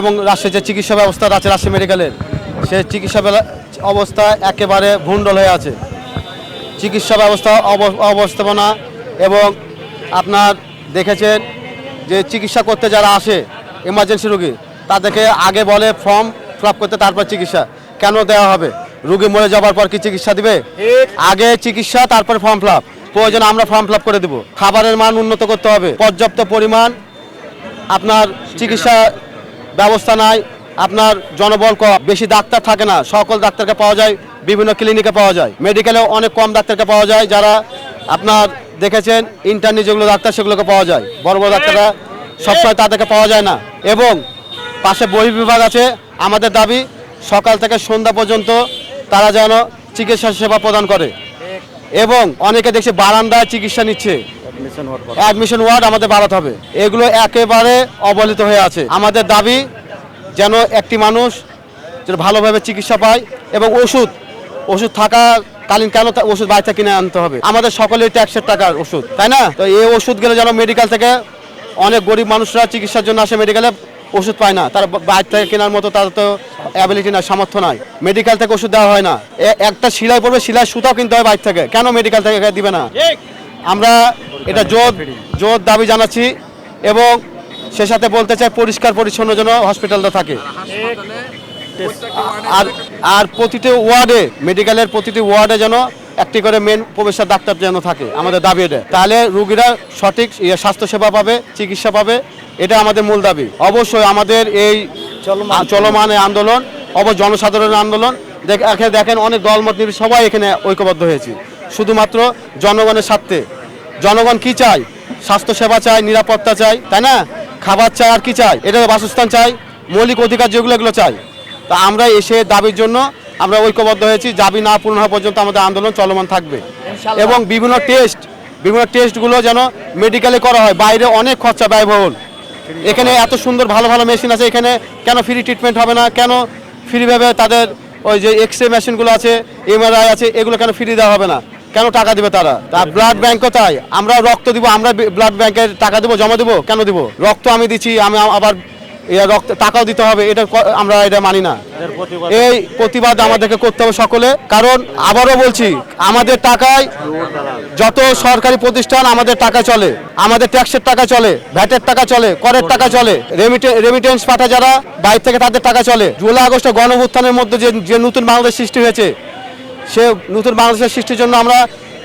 এবং রাজশাহী যে চিকিৎসা ব্যবস্থা আছে রাজশাহী মেডিকেলের, সে চিকিৎসা অবস্থা একেবারে ভুন্ডল হয়ে আছে। চিকিৎসা ব্যবস্থা অব- অবস্থাপনা এবং আপনার দেখেছেন যে চিকিৎসা করতে যারা আসে এমার্জেন্সি রুগী, তাদেরকে আগে বলে ফর্ম ফিল করতে, তারপর চিকিৎসা। কেন দেওয়া হবে? রুগী মরে যাবার পর কি চিকিৎসা দিবে? আগে চিকিৎসা, তারপর ফর্ম ফিল প্রয়োজন আমরা ফর্ম ফিল করে দেবো। খাবারের মান উন্নত করতে হবে। পর্যাপ্ত পরিমাণ আপনার চিকিৎসা ব্যবস্থা নাই আপনার জনবল কম বেশি ডাক্তার থাকে না সকল ডাক্তারকে পাওয়া যায় বিভিন্ন ক্লিনিকে পাওয়া যায়। মেডিকেলেও অনেক কম ডাক্তারকে পাওয়া যায় যারা আপনার দেখেছেন ইন্টারনি যেগুলো ডাক্তার সেগুলোকে পাওয়া যায়। বড় বড় ডাক্তাররা সবসময় তাদেরকে পাওয়া যায় না। এবং পাশে বহির্বিভাগ আছে আমাদের দাবি সকাল থেকে সন্ধ্যা পর্যন্ত তারা যেন চিকিৎসা সেবা প্রদান করে। এবং অনেকে দেখছি বারান্দায় চিকিৎসা নিচ্ছে। অ্যাডমিশন ওয়ার্ড আমাদের বাড়াতে হবে। এগুলো একেবারে অবহেলিত হয়ে আছে। আমাদের দাবি যেন একটি মানুষ যেন ভালোভাবে চিকিৎসা পায় এবং ওষুধ ওষুধ থাকাকালীন কেন ওষুধ বাড়িতে কিনে আনতে হবে? আমাদের সকলের ট্যাক্সের টাকার ওষুধ তাই না? তো এই ওষুধগুলো যেন মেডিকেল থেকে অনেক গরিব মানুষরা চিকিৎসার জন্য আসে মেডিকেলে ওষুধ পায় না। তার বাইরে থেকে কেনার মতো তার তো অ্যাবিলিটি না সামর্থ্য নাই। মেডিকেল থেকে ওষুধ দেওয়া হয় না। একটা সিলাই পড়বে সিলাই সুতাও কিনতে হয় বাইরে থেকে। কেন মেডিকেল থেকে দিবে না? আমরা এটা জোর জোর দাবি জানাচ্ছি এবং সে সাথে বলতে চাই পরিষ্কার পরিচ্ছন্ন যেন হসপিটালটা থাকে। আর আর প্রতিটি ওয়ার্ডে মেডিকেলের প্রতিটি ওয়ার্ডে যেন একটি করে মেন প্রবেশার ডাক্তার যেন থাকে আমাদের দাবি এটা তাহলে রুগীরা সঠিক ইয়ে স্বাস্থ্যসেবা পাবে চিকিৎসা পাবে এটা আমাদের মূল দাবি। অবশ্যই আমাদের এই চলমান। আন্দোলন অব জনসাধারণের আন্দোলন দেখ- এখানে দেখেন অনেক দলমত নিয়ে সবাই এখানে ঐক্যবদ্ধ হয়েছে। শুধুমাত্র জনগণের স্বার্থে। জনগণ কি চায়? স্বাস্থ্যসেবা চায় নিরাপত্তা চায় তাই না? খাবার চাই আর কি চাই? এটা বাসস্থান চাই মৌলিক অধিকার যেগুলো এগুলো চাই। তা আমরা এসে দাবির জন্য আমরা ঐক্যবদ্ধ হয়েছি দাবি না পূর্ণ হওয়া পর্যন্ত আমাদের আন্দোলন চলমান থাকবে। এবং বিভিন্ন টেস্ট বিভিন্ন টেস্টগুলো যেন মেডিকেলে করা হয় বাইরে অনেক খরচা ব্যয়বহুল। এখানে এত সুন্দর ভালো ভালো মেশিন আছে এখানে কেন ফ্রি ট্রিটমেন্ট হবে না কেন ফ্রিভাবে তাদের ওই যে এক্স রে মেশিনগুলো আছে এমআরআই আছে এগুলো কেন ফ্রি দেওয়া হবে না? কেন টাকা দিবে তারা? তা ব্লাড ব্যাংকও তাই আমরা রক্ত দিব আমরা ব্লাড ব্যাংকের টাকা দেবো জমা দেবো কেন দিব? রক্ত আমি দিচ্ছি আমি আবার রক্ত টাকাও দিতে হবে এটা আমরা এটা মানি না। এই প্রতিবাদ আমাদেরকে করতে হবে সকলে কারণ আবারও বলছি আমাদের টাকায় যত সরকারি প্রতিষ্ঠান আমাদের টাকা চলে আমাদের ট্যাক্সের টাকা চলে ভ্যাটের টাকা চলে করের টাকা চলে রেমিটেন্স পাঠা যারা বাইরে থেকে তাদের টাকা চলে। জুলাই আগস্টে গণভুত্থানের মধ্যে যে নতুন বাংলাদেশ সৃষ্টি হয়েছে সে নতুন বাংলাদেশের সৃষ্টির জন্য আমরা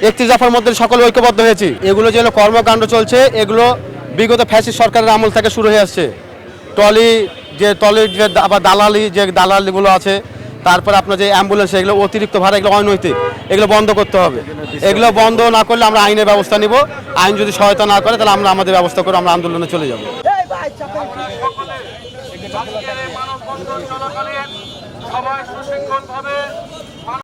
একত্রিশ দফার মধ্যে সকল ঐক্যবদ্ধ হয়েছি। এগুলো যে কর্মকাণ্ড চলছে, এগুলো বিগত ফ্যাসিস্ট সরকারের আমল থেকে শুরু হয়ে আসছে। টলি যে টলির যে আবার দালালি যে দালালিগুলো আছে, তারপর আপনার যে অ্যাম্বুলেন্স, এগুলো অতিরিক্ত ভাড়া, এগুলো অনৈতিক। এগুলো বন্ধ করতে হবে। এগুলো বন্ধ না করলে আমরা আইনের ব্যবস্থা নিব। আইন যদি সহায়তা না করে, তাহলে আমরা আমাদের ব্যবস্থা করে আমরা আন্দোলনে চলে যাব। সবাই